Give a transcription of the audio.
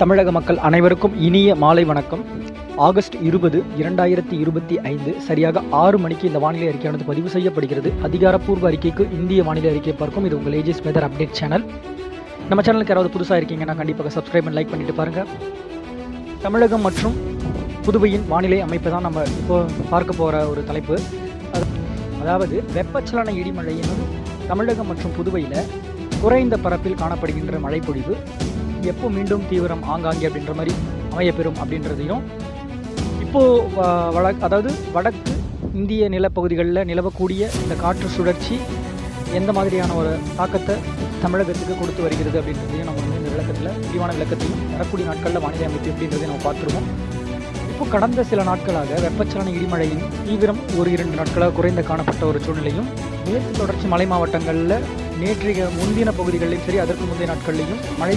தமிழக மக்கள் அனைவருக்கும் இனிய மாலை வணக்கம். ஆகஸ்ட் இருபது இரண்டாயிரத்தி இருபத்தி ஐந்து சரியாக ஆறு மணிக்கு இந்த வானிலை அறிக்கையானது பதிவு செய்யப்படுகிறது. அதிகாரப்பூர்வ அறிக்கைக்கு இந்திய வானிலை அறிக்கை பார்க்கும். இது உங்கள் ஏஜிஸ் வெதர் அப்டேட் சேனல் நம்ம சேனலுக்கு யாராவது புதுசாக இருக்கீங்கன்னா கண்டிப்பாக சப்ஸ்கிரைப் அண்ட் லைக் பண்ணிட்டு பாருங்கள் தமிழகம் மற்றும் புதுவையின் வானிலை அமைப்பு தான் நம்ம இப்போ பார்க்க போகிற ஒரு தலைப்பு. அதாவது வெப்பச்சலன இடிமழையினும் தமிழகம் மற்றும் புதுவையில் குறைந்த பரப்பில் காணப்படுகின்ற மழைப்பொழிவு. எப்போ மீண்டும் தீவிரம் ஆங்காங்கே அப்படின்ற மாதிரி அமையப்பெறும் அப்படின்றதையும் இப்போது வ- அதாவது வடக்கு இந்திய நிலப்பகுதிகளில் நிலவக்கூடிய இந்த காற்று சுழற்சி எந்த மாதிரியான ஒரு தாக்கத்தை தமிழகத்துக்கு கொடுத்து வருகிறது அப்படின்றதையும் நம்ம வந்து இந்த விளக்கத்தில் விரிவான விளக்கத்தையும் வரக்கூடிய நாட்களில் வானிலை அமைப்பு அப்படின்றதையும் நம்ம பார்த்துருவோம். இப்போ கடந்த சில நாட்களாக வெப்பச்சலன இடிமழையின் தீவிரம் ஒரு இரண்டு நாட்களாக குறைந்த காணப்பட்ட ஒரு சூழ்நிலையும் மேற்கு தொடர்ச்சி மலை மாவட்டங்களில் நேற்றைய முந்தின பகுதிகளிலும் சரி அதற்கு முந்தைய நாட்களிலையும் மழை